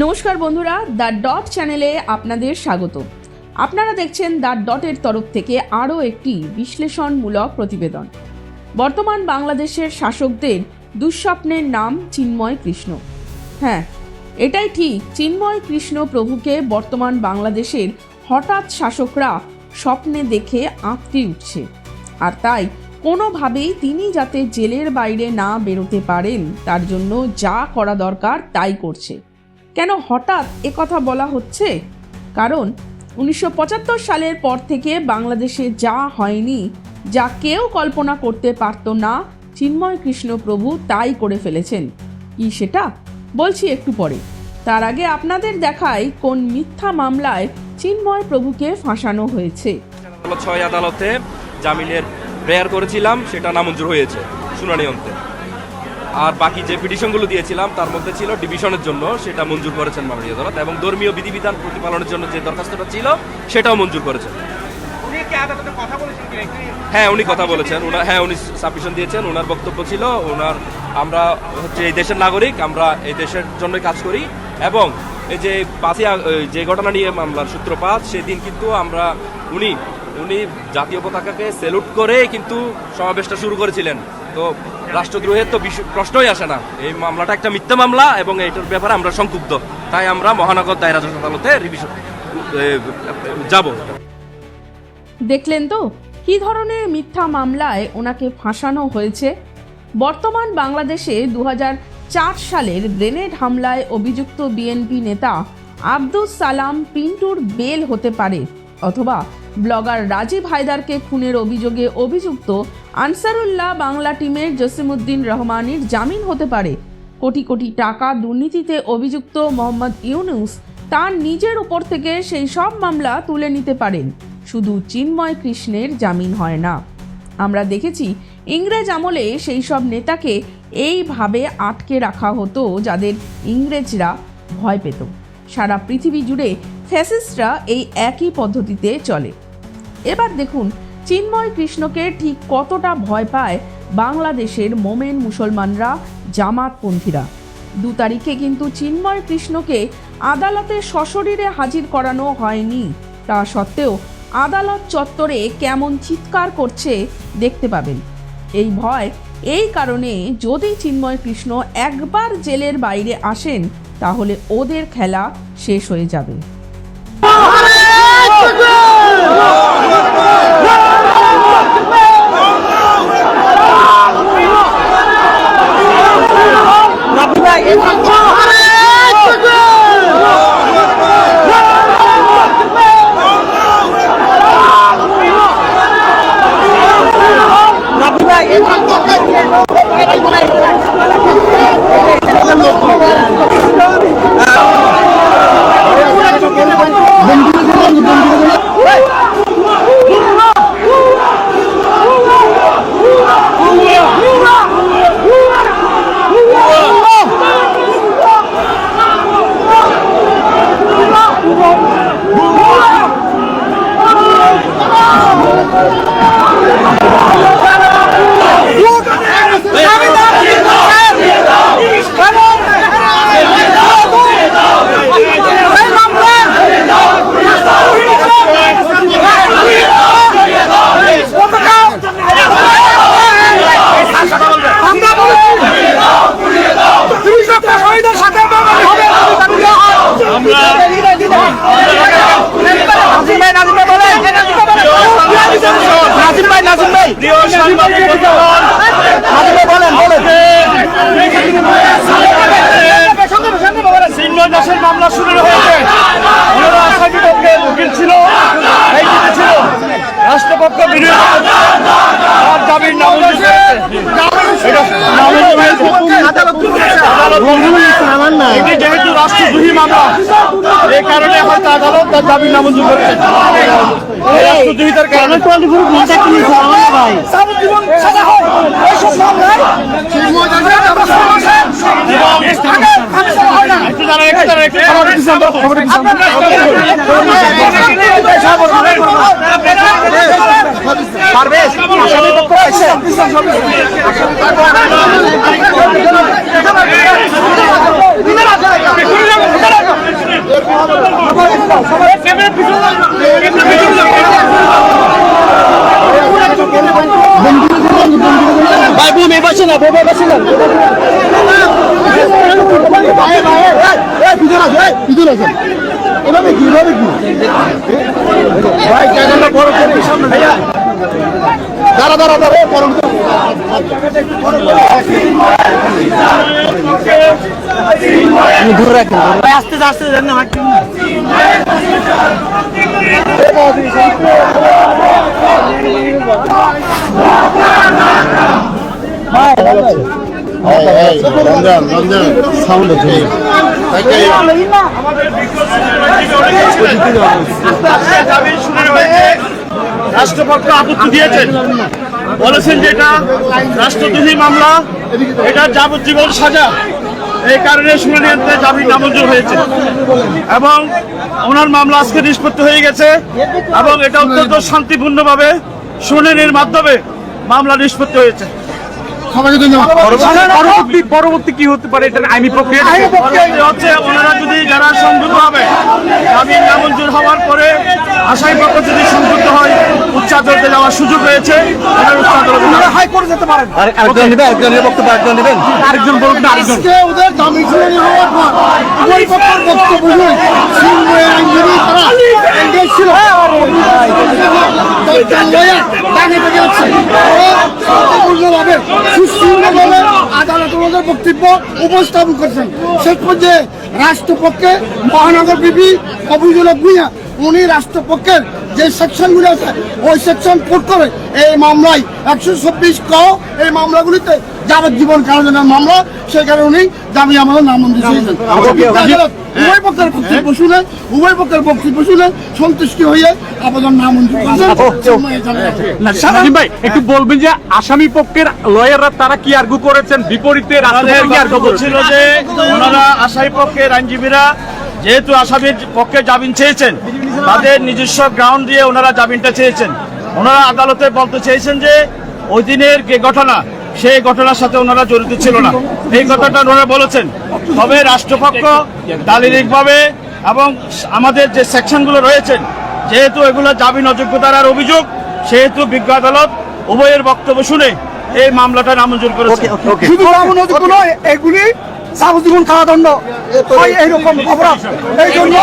নমস্কার বন্ধুরা, the dot চ্যানেলে আপনাদের স্বাগত। আপনারা দেখছেন দ্য ডটের তরফ থেকে আরও একটি বিশ্লেষণমূলক প্রতিবেদন। বর্তমান বাংলাদেশের শাসকদের দুঃস্বপ্নের নাম চিন্ময় কৃষ্ণ। হ্যাঁ এটাই ঠিক, চিন্ময় কৃষ্ণ প্রভুকে বর্তমান বাংলাদেশের হঠাৎ শাসকরা স্বপ্নে দেখে আঁকতে উঠছে। আর তাই কোনোভাবেই তিনি যাতে জেলের বাইরে না বেরোতে পারেন, তার জন্য যা করা দরকার তাই করছে। কেন হঠাৎ কথা বলা হচ্ছে? কারণ উনিশশো পঁচাত্তর সালের পর থেকে বাংলাদেশে যা হয়নি, যা কেউ কল্পনা করতে পারত না, চিন্ময় কৃষ্ণ প্রভু তাই করে ফেলেছেন। কি সেটা? বলছি একটু পরে। তার আগে আপনাদের দেখাই কোন মিথ্যা মামলায় চিন্ময় প্রভুকে ফাঁসানো হয়েছে। ছয় আদালতে জামিনের প্রেয়ার করেছিলাম, সেটা নামঞ্জুর হয়েছে, শুনানি অন্তে। আর বাকি যে পিটিশনগুলো দিয়েছিলাম তার মধ্যে ছিল ডিভিশনের জন্য সেটা মঞ্জুর করেছেন মাননীয় আদালত এবং ধর্মীয় বিধিবিধান প্রতিপালনের জন্য যে দরখাস্তটা ছিল সেটাও মঞ্জুর করেছেন। হ্যাঁ উনি কথা বলেছেন। ওনার হ্যাঁ উনি সাবমিশন দিয়েছেন ওনার বক্তব্য ছিল ওনার আমরা হচ্ছে এই দেশের নাগরিক আমরা এই দেশের জন্য কাজ করি। এবং এই যে পাঁচই যে ঘটনা নিয়ে মামলার সূত্রপাত সেদিন কিন্তু আমরা উনি উনি জাতীয় পতাকাকে সেলুট করে কিন্তু সমাবেশটা শুরু করেছিলেন। তো রাষ্ট্রদ্রোহের তো প্রশ্নই আসে না। এই মামলাটা একটা মিথ্যা মামলা এবং এটার ব্যাপারে আমরা সংক্ষুব্ধ। তাই আমরা মহানগর দায়রা জজ আদালতে যাব। দেখলেন তো? কী ধরনের মিথ্যা মামলায় ওনাকে ফাঁসানো হয়েছে? বর্তমান বাংলাদেশে দু সালের গ্রেনেড হামলায় অভিযুক্ত বিএনপি নেতা আব্দুস সালাম পিন্টুর বেল হতে পারে, অথবা ব্লগার রাজীব হায়দারকে খুনের অভিযোগে অভিযুক্ত আনসারুল্লাহ বাংলা টিমের জসিমুদ্দিন রহমানের জামিন হতে পারে। কোটি কোটি টাকা দুর্নীতিতে অভিযুক্ত মোহাম্মদ ইউনুস তার নিজের উপর থেকে সেই সব মামলা তুলে নিতে পারেন। শুধু চিন্ময় কৃষ্ণের জামিন হয় না। আমরা দেখেছি ইংরেজ আমলে সেই সব নেতাকে এইভাবে আটকে রাখা হতো যাদের ইংরেজরা ভয় পেত। সারা পৃথিবী জুড়ে ফ্যাসিস্টরা এই একই পদ্ধতিতে চলে। এবার দেখুন, চিন্ময় কৃষ্ণকে ঠিক কতটা ভয় পায় বাংলাদেশের মোমেন মুসলমানরা, জামাতপন্থীরা। দু তারিখে কিন্তু চিন্ময় কৃষ্ণকে আদালতে সশরীরে হাজির করানো হয়নি। তা সত্ত্বেও আদালত চত্বরে কেমন চিৎকার করছে দেখতে পাবেন। এই ভয়, এই কারণে যদি চিন্ময় কৃষ্ণ একবার জেলের বাইরে আসেন, তাহলে ওদের খেলা শেষ হয়ে যাবে। ¡Vamos! বলেন বলেন সিংহ দাসের মামলা শুরু হয়েছে ওনারা আসামি পক্ষে উকিল ছিল এই ছিল রাষ্ট্রপক্ষ বিরোধী যেহেতু রাষ্ট্রদ্রোহী মামলা এই কারণে হয়তো আদালত তার জামিন নামঞ্জুর করেছে রাষ্ট্রদ্রোহিতার কারণে। একটু দাঁড়ান। পারবেশ পিছনে আছে এই, পিছনে আছে এভাবে কি এভাবে কি ভাই ক্যামেরা বড় করে সামনে ভাইয়া দাঁড়া দাঁড়া দাঁড়া এই, বড় করে। রঞ্জন রঞ্জন সাউন্ড আছে। দাবির শুনানি হয়েছে রাষ্ট্রপক্ষ আপত্তি দিয়েছেন। বলেছেন যে এটা রাষ্ট্রদ্রোহী মামলা এটা যাবজ্জীবন সাজা। এই কারণে শুনানিতে জামিন নামঞ্জুর হয়েছে। এবং ওনার মামলা আজকে নিষ্পত্তি হয়ে গেছে এবং এটা অত্যন্ত শান্তিপূর্ণভাবে শুনানির মাধ্যমে মামলা নিষ্পত্তি হয়েছে। সবাইকে ধন্যবাদ। পরবর্তী পরবর্তী কি হতে পারে এটা আইনি প্রক্রিয়া হচ্ছে ওনারা যদি যারা সংযুক্ত হবে জামিন নামঞ্জুর হওয়ার পরে আসামি পক্ষ যদি সংযুক্ত হয় উচ্চ আদালতে যাওয়ার সুযোগ রয়েছে ওনারা উচ্চ আদালতে হাইকোর্টে যেতে পারেন। আরেকজন নেবেন একজনের বক্তব্য একজন নেবেন। আরেকজন বলুন আরেকজন। ওদের জামিন শুনানি হওয়ার পর উভয় পক্ষের বক্তব্য শুনে সিংহের আইনজীবী তারা engage ছিল। যাচ্ছে শান্তিপূর্ণভাবে সুশৃঙ্খলভাবে আদালত বক্তব্য উপস্থাপন করছেন। শেষ পর্যায়ে রাষ্ট্রপক্ষে মহানগর বিপি অভিযোগ ভূঁইয়া, উনি রাষ্ট্রপক্ষের যে সেকশনগুলো আছে ওই সেকশন কোট করে এই মামলায় একশো চব্বিশ ক এই মামলাগুলিতে যাবজ্জীবন কারাদণ্ডের মামলা সেখানে উনি জামিন আমাদের নামঞ্জুর চেয়েছেন আদালত উভয় পক্ষের বক্তব্য শুনে উভয় পক্ষের বক্তব্য শুনে সন্তুষ্টি হয়ে আবেদন করেছেন। শাহিন ভাই একটু বলবেন যে আসামি পক্ষের লয়াররা তারা কি আর্গু করেছেন? বিপরীতে রাষ্ট্রপতি আর্গু যে ওনারা আসামি পক্ষের আইনজীবীরা যেহেতু আসামির পক্ষে জামিন চেয়েছেন তাদের নিজস্ব গ্রাউন্ড দিয়ে ওনারা জামিনটা চেয়েছেন। ওনারা আদালতে বলতে চেয়েছেন যে ওই দিনের যে ঘটনা সেই ঘটনার সাথে ওনারা জড়িত ছিল না। এই কথাটা ওনারা বলেছেন। তবে রাষ্ট্রপক্ষ দালিলিকভাবে এবং আমাদের যে সেকশনগুলো রয়েছেন যেহেতু এগুলো জামিন অযোগ্যতার আর অভিযোগ সেহেতু বিজ্ঞ আদালত উভয়ের বক্তব্য শুনে এই মামলাটা নামঞ্জুর করেছে। শুধু এগুলি যাবজ্জীবন কারাদণ্ড হয় এইরকম অপরাধ। এই জন্য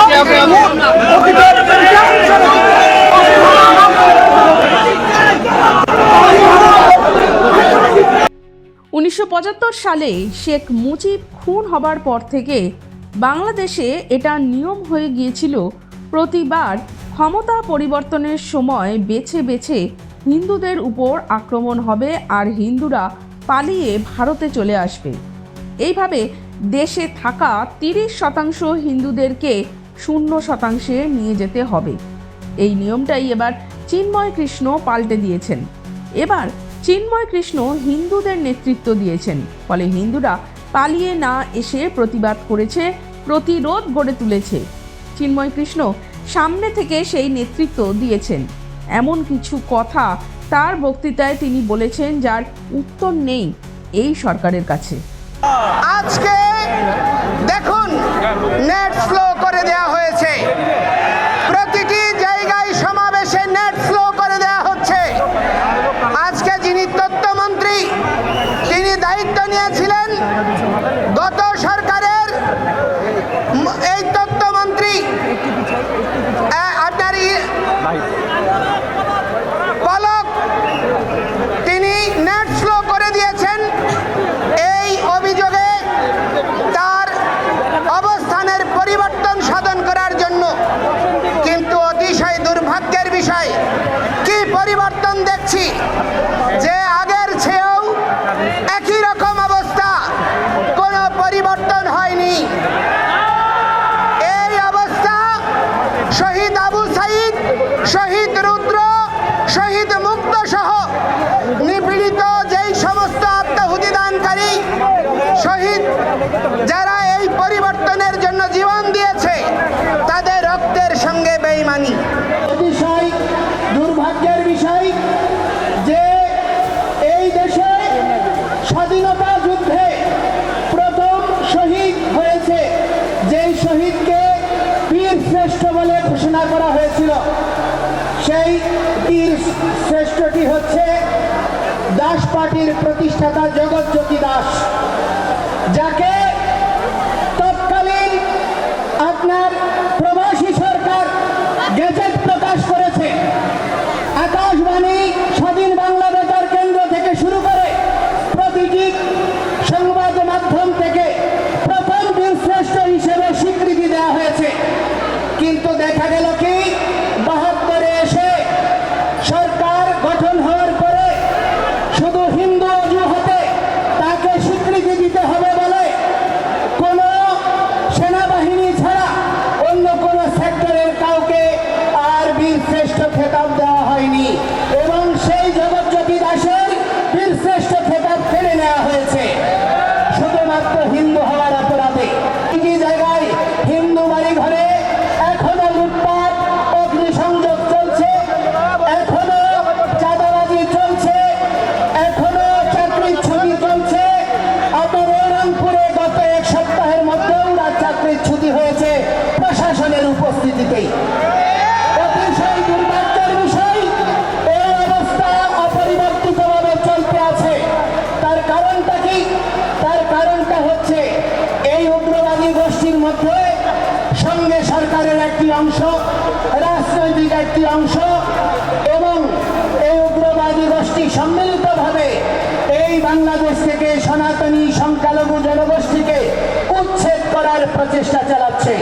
উনিশশো পঁচাত্তর সালে শেখ মুজিব খুন হবার পর থেকে বাংলাদেশে এটা নিয়ম হয়ে গিয়েছিল প্রতিবার ক্ষমতা পরিবর্তনের সময় বেছে বেছে হিন্দুদের উপর আক্রমণ হবে আর হিন্দুরা পালিয়ে ভারতে চলে আসবে। এইভাবে দেশে থাকা তিরিশ শতাংশ হিন্দুদেরকে শূন্য শতাংশে নিয়ে যেতে হবে। এই নিয়মটাই এবার চিন্ময় কৃষ্ণ পাল্টে দিয়েছেন। এবার চিন্ময় কৃষ্ণ হিন্দুদের নেতৃত্ব দিয়েছেন। ফলে হিন্দুরা পালিয়ে না এসে প্রতিবাদ করেছে, প্রতিরোধ গড়ে তুলেছে। চিন্ময় কৃষ্ণ সামনে থেকে সেই নেতৃত্ব দিয়েছেন। এমন কিছু কথা তার বক্তৃতায় তিনি বলেছেন যার উত্তর নেই এই সরকারের কাছে। আজকে দেখুন নেট ফ্লো করে দেওয়া হয়েছে। প্রতিটি জায়গায় সমাবেশে নেট ফ্লো করে দেওয়া হচ্ছে। আজকে যিনি তথ্যমন্ত্রী, তিনি দায়িত্ব নিয়েছিলেন গত সরকারের এই তথ্যমন্ত্রী আহ, আপনার ই- পলক তিনি নেট স্লো করে দিয়েছেন এই অভিযোগে তার অবস্থানের পরিবর্তন সাধন করার জন্য কিন্তু অতিশয় দুর্ভাগ্যের বিষয় কি পরিবর্তন দেখছি যে আগের চেয়েও একই রকম অবস্থা কোনো পরিবর্তন হয়নি এই অবস্থা শহীদ আবু সাইদ শহীদ রুদ্র, শহীদ মুক্ত সহ নিপীড়িত যেই সমস্ত আত্মাহুতি দানকারী শহীদ, যারা এই পরিবর্তনের জন্য জীবন দিয়েছে, তাদের রক্তের সঙ্গে বেইমানি। বিষয়, দুর্ভাগ্যের বিষয় যে এই দেশে স্বাধীনতা যুদ্ধে প্রথম শহীদ হয়েছে। যেই শহীদকে বীর শ্রেষ্ঠ বলে ঘোষণা করা হয়েছিল। সেই বীর শ্রেষ্ঠটি হচ্ছে দাস পার্টির প্রতিষ্ঠাতা জগৎ জগৎজ্যোতি দাস যাকে তৎকালীন সরকারের একটি অংশ, রাজনৈতিক একটি অংশ এবং এই উগ্রবাদী গোষ্ঠী সম্মিলিতভাবে এই বাংলাদেশ থেকে সনাতনী সংখ্যালঘু জনগোষ্ঠীকে উচ্ছেদ করার প্রচেষ্টা চালাচ্ছে।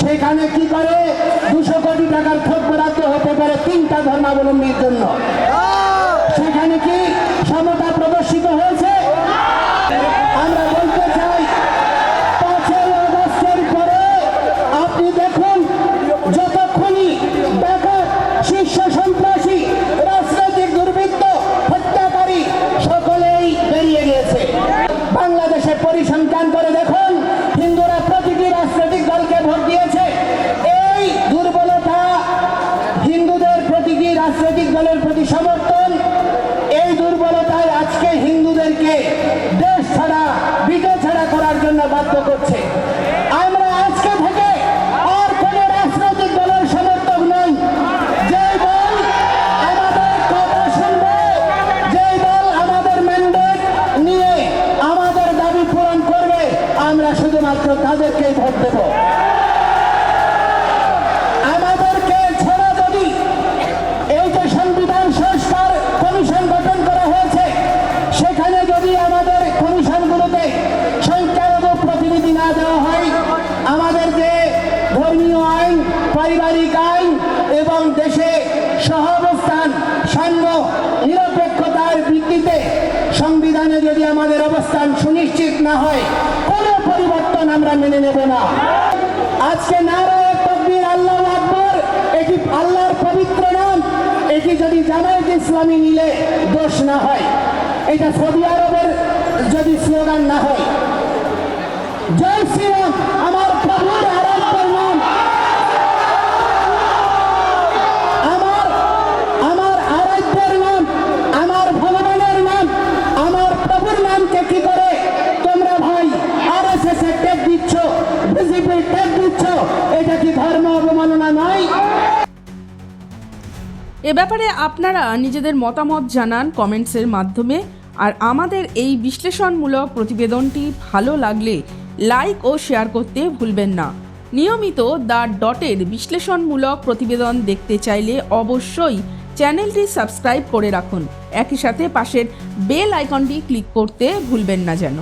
সেখানে কি করে? দুশো কোটি টাকার থপ্প রাখতে হতে পারে তিনটা ধর্মাবলম্বীর জন্য। সেখানে কি সমতা প্রদর্শিত হয়েছে? আমরা দলের প্রতি সমর্থন। পরিস্থিতিতে সংবিধানে যদি আমাদের অবস্থান সুনিশ্চিত না হয়, কোন পরিবর্তন আমরা মেনে নেব না। আজকে নারায় তকবির আল্লাহ আকবর এটি আল্লাহর পবিত্র নাম? এটি যদি জামায়াত ইসলামী নিলে দোষ না হয়? এটা সৌদি আরবের যদি স্লোগান না হয়। জয় শ্রীরাম, আমার প্রভুর আরাধ্য নাম। এ ব্যাপারে আপনারা নিজেদের মতামত জানান কমেন্টসের মাধ্যমে। আর আমাদের এই বিশ্লেষণমূলক প্রতিবেদনটি ভালো লাগলে লাইক ও শেয়ার করতে ভুলবেন না। নিয়মিত দ্য ডটের বিশ্লেষণমূলক প্রতিবেদন দেখতে চাইলে অবশ্যই চ্যানেলটি সাবস্ক্রাইব করে রাখুন। একই সাথে পাশের বেল আইকনটি ক্লিক করতে ভুলবেন না যেন।